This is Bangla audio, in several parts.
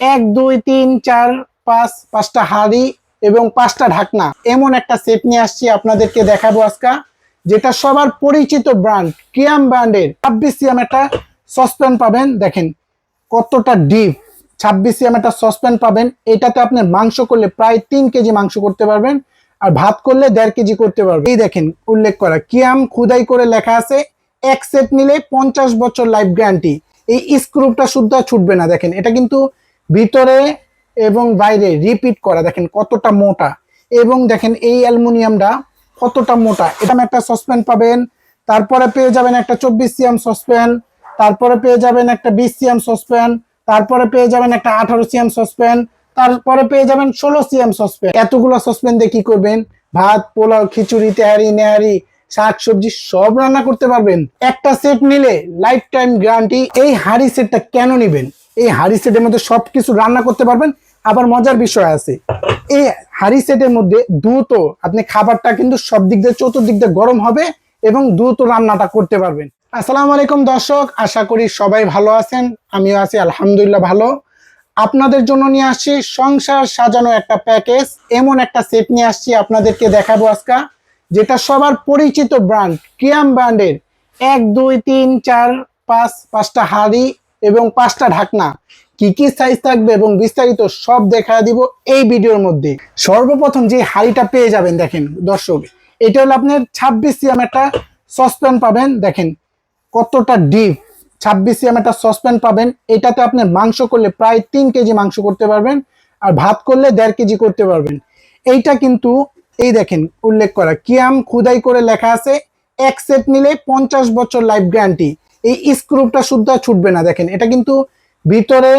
এক, দুই, তিন, চার, পাঁচ, পাঁচটা হাড়ি এবং পাঁচটা ঢাকনা। এমন একটা সেট নিয়ে আসছি আপনাদেরকে দেখাবো আজকে, যেটা সবার পরিচিত ব্র্যান্ড কিয়াম ব্র্যান্ডের ছাব্বিশ সিএম একটা সসপ্যান পাবেন। দেখেন কতটা ডিপ ছাব্বিশ সিএম একটা সসপ্যান পাবেন। এটাতে আপনি মাংস করলে প্রায় তিন কেজি মাংস করতে পারবেন আর ভাত করলে দেড় কেজি করতে পারবেন। এই দেখেন, উল্লেখ করা কিয়াম খুদাই করে লেখা আছে, এক সেট নিলে পঞ্চাশ বছর লাইফ গ্যারান্টি এই স্ক্রুপটা শুদ্ধ ছুটবে না, দেখেন। এটা কিন্তু ভিতরে এবং বাইরে রিপিট করা, দেখেন কতটা মোটা। এবং দেখেন এই অ্যালুমিনিয়ামটা কতটা মোটা। এটা একটা সসপ্যান পাবেন, তারপরে পেয়ে যাবেন একটা চব্বিশ সিএম সসপ্যান তারপরে পেয়ে যাবেন একটা বিশ সিএম সসপ্যান তারপরে পেয়ে যাবেন একটা আঠারো সিএম সসপ্যান তারপরে পেয়ে যাবেন ষোলো সিএম সসপ্যান এতগুলো সসপ্যান দিয়ে কি করবেন? ভাত, পোলাও, খিচুড়ি, তেহারি, নেহারি, শাক, সবজি সব রান্না করতে পারবেন। একটা সেট নিলে লাইফ টাইম গ্যারান্টি এই হাড়ি সেটটা কেন নিবেন? এই হাড়ি সেটের মধ্যে সবকিছু রান্না করতে পারবেন। আবার মজার বিষয় আছে, এই হাড়ি সেটের মধ্যে দ্রুত আপনি খাবারটা কিন্তু সব দিক দিয়ে চতুর্দিক দিয়ে গরম হবে এবং দ্রুত রান্নাটা করতে পারবেন। আসসালামু আলাইকুম দর্শক, আশা করি সবাই ভালো আছেন, আমিও আছি আলহামদুলিল্লাহ ভালো। আপনাদের জন্য নিয়ে আসছি সংসার সাজানো একটা প্যাকেজ, এমন একটা সেট নিয়ে আসছি আপনাদেরকে দেখাবো আজকে, যেটা সবার পরিচিত ব্র্যান্ড, কিয়াম ব্র্যান্ডের। এক, দুই, তিন, চার, পাঁচ, পাঁচটা হাড়ি এবং পাঁচটা ঢাকনা। কি কি সাইজ থাকবে এবং বিস্তারিত সব দেখা দিব এই ভিডিওর মধ্যে। সর্বপ্রথম যে হাড়িটা পেয়ে যাবেন দেখেন দর্শক, এটা হলো আপনার ছাব্বিশ সিএম একটা সসপ্যান পাবেন। দেখেন কতটা ডিপ ছাব্বিশ সিএম একটা সসপ্যান পাবেন। এটাতে আপনি মাংস করলে প্রায় তিন কেজি মাংস করতে পারবেন আর ভাত করলে দেড় কেজি করতে পারবেন। এইটা কিন্তু এই দেখেন উল্লেখ করা। কিয়াম খুদাই করে লেখা আছে, এক সেট নিলে পঞ্চাশ বছর লাইফ গ্যারান্টি এই স্ক্রুপটা শুদ্ধ ছুটবে না, দেখেন। এটা কিন্তু ভিতরে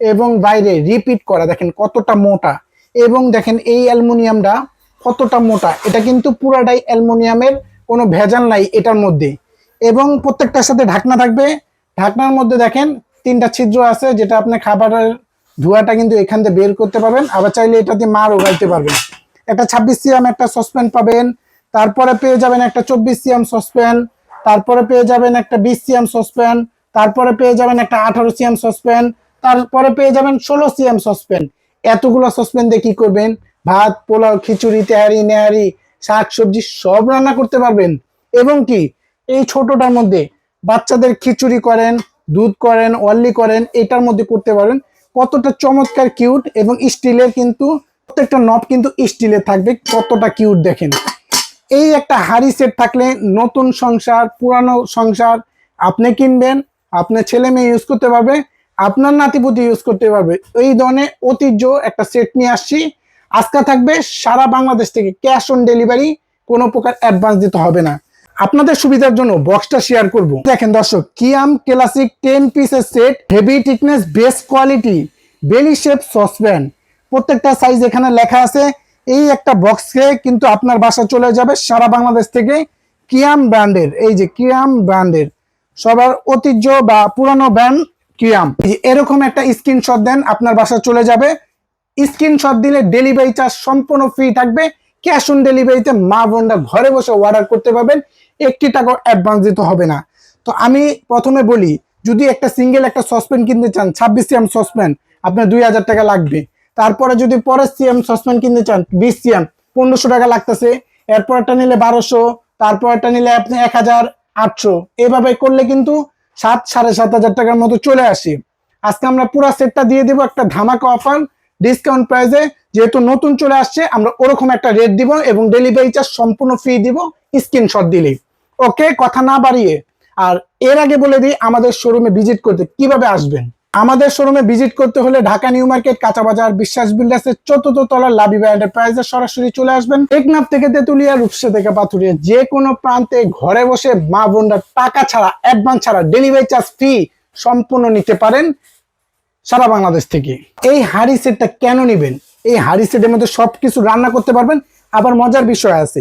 এবং বাইরে রিপিট করা, দেখেন কতটা মোটা। এবং দেখেন এই অ্যালুমিনিয়ামটা কতটা মোটা, এটা কিন্তু পুরাটাই অ্যালুমিনিয়ামের কোনো ভেজাল নাই এটার মধ্যে। এবং প্রত্যেকটার সাথে ঢাকনা থাকবে। ঢাকনার মধ্যে দেখেন তিনটা ছিদ্র আছে, যেটা আপনি খাবারের ধোঁয়াটা কিন্তু এখান থেকে বের করতে পারবেন। আবার চাইলে এটা দিয়ে মার উগাইতে পারবেন। একটা ছাব্বিশ সিএম একটা সসপ্যান পাবেন। তারপরে পেয়ে যাবেন একটা চব্বিশ সিএম সসপ্যান। তারপরে পেয়ে যাবেন একটা বিশ সিএম সসপ্যান, তারপরে পেয়ে যাবেন একটা আঠারো সিএম সসপ্যান, তারপরে পেয়ে যাবেন ষোলো সিএম সসপ্যান। এতগুলো সসপ্যান দিয়ে কি করবেন? ভাত, পোলাও, খিচুড়ি, তেহারি, নেহারি, শাক, সবজি সব রান্না করতে পারবেন। এবং কি, এই ছোটটার মধ্যে বাচ্চাদের খিচুড়ি করেন, দুধ করেন অল্লি করেন, এটার মধ্যে করতে পারেন। কতটা চমৎকার কিউট এবং স্টিলের কিন্তু, প্রত্যেকটা নব কিন্তু স্টিলের থাকবে, কতটা কিউট দেখেন। এই একটা হাড়ি সেট থাকলে নতুন সংসার, পুরানো সংসার আপনি কিনবেন, আপনার ছেলে মেয়ে ইউজ করতে পারবে, আপনার নাতিপুতি ইউজ করতে পারবে। এই ধরনের ঐতিহ্য একটা সেট নিয়ে আসছি। আজকে থাকবে সারা বাংলাদেশ থেকে ক্যাশ অন ডেলিভারি কোনো প্রকার অ্যাডভান্স দিতে হবে না। আপনাদের সুবিধার জন্য বক্সটা শেয়ার করব। দেখেন দর্শক কিয়াম ক্লাসিক টেন পিসের set heavy thickness best quality belly shape saucepan প্রত্যেকটা সাইজ এখানে লেখা আছে। এই একটা বক্সে কিন্তু আপনার বাসা চলে যাবে সারা বাংলাদেশ থেকে কিয়াম ব্র্যান্ডের, এই যে কিয়াম ব্র্যান্ডের। সবার ঐতিহ্য বা পুরানো ব্র্যান্ড কিয়াম। এরকম একটা স্ক্রিনশট দেন, আপনার বাসা চলে যাবে। স্ক্রিনশট দিলে ডেলিভারি চার্জ সম্পূর্ণ ফ্রি থাকবে। ক্যাশ অন ডেলিভারিতে মা বোনরা ঘরে বসে অর্ডার করতে পারবেন। একটি টাকাও অ্যাডভান্স দিতে হবে না। তো আমি প্রথমে বলি, যদি একটা সিঙ্গেল একটা সসপ্যান কিনতে চান, ছাব্বিশ সিএম সসপ্যান আপনার দুই হাজার টাকা লাগবে। তারপরে যদি পরের সিএম সসপ্যান কিনতে চান, বিশ সিএম পনেরোশো টাকা লাগতেছে। এরপরটা নিলে বারোশো তারপরটা নিলে আপনি এক হাজার আটশো। এভাবে করলে কিন্তু সাত, সাড়ে সাত হাজার টাকার মতো চলে আসে। আজকে আমরা পুরো সেটটা দিয়ে দেবো একটা ধামাকা অফার ডিসকাউন্ট প্রাইসে যেহেতু নতুন চলে আসছে, আমরা ওরকম একটা রেট দিব এবং ডেলিভারি চার্জ সম্পূর্ণ ফ্রি দিব স্ক্রিনশট দিলেই। ওকে কথা না বাড়িয়ে। আর এর আগে বলে দিই, আমাদের শোরুমে ভিজিট করতে কীভাবে আসবেন? আমাদের শোরুমে ভিজিট করতে হলে ঢাকা নিউ মার্কেট, কাঁচা বাজার, বিশ্বাস বিল্ডার্সের চতুর্থ তলার লাবিবা এন্টারপ্রাইজে সরাসরি চলে আসবেন। টেকনাফ থেকে তেতুলিয়া, রূপসা থেকে পাথুরিয়া যে কোনো প্রান্তে ঘরে বসে মা বোনরা টাকা ছাড়া অ্যাডভান্স ছাড়া ডেলিভারি চার্জ ফ্রি সম্পূর্ণ নিতে পারেন সারা বাংলাদেশ থেকে। এই হাড়ি সেটটা কেন নেবেন? এই হাড়ি সেটের মধ্যে সবকিছু রান্না করতে পারবেন। আবার মজার বিষয় আছে,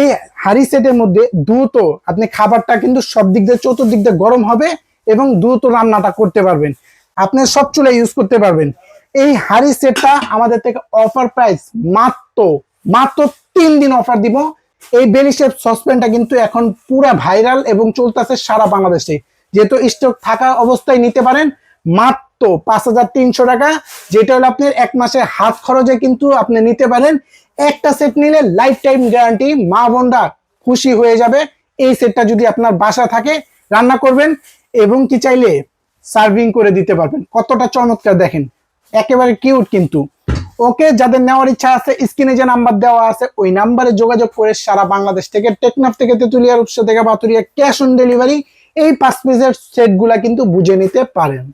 এই হাড়ি সেটের মধ্যে দ্রুত আপনি খাবারটা কিন্তু সব দিক দিয়ে, চতুর্দিক দিয়ে গরম হবে এবং দ্রুত রান্নাটা করতে পারবেন। আপনি সব চুলা ইউজ করতে পারবেন। এই হাড়ি সেটটা আমাদের থেকে অফার প্রাইস মাত্র মাত্র তিন দিন অফার দিব। এই বেলিশেপ সসপেনটা কিন্তু এখন পুরা ভাইরাল এবং চলতেছে সারা বাংলাদেশে। যেহেতু স্টক থাকা অবস্থায় নিতে পারেন, মাত্র পাঁচ হাজার তিনশো টাকা, যেটা হলো আপনার এক মাসের হাত খরচে কিন্তু আপনি নিতে পারেন। একটা সেট নিলে লাইফ টাইম গ্যারান্টি মা বোনরা খুশি হয়ে যাবে। এই সেটটা যদি আপনার বাসা থাকে, রান্না করবেন এবং কি চাইলে সার্ভিং করে দিতে পারবেন। কতটা চমৎকার দেখেন। একেবারে কিউট কিন্তু। ওকে, যাদের নেওয়ার ইচ্ছা আছে, স্ক্রিনে যে নাম্বার দেওয়া আছে, ওই নাম্বারে যোগাযোগ করে সারা বাংলাদেশ থেকে, টেকনাফ থেকে তেতুলিয়া উৎস থেকে, বাতুরিয়া ক্যাশ অন ডেলিভারি এই পাঁচ পিসের সেটগুলা কিন্তু বুঝে নিতে পারেন।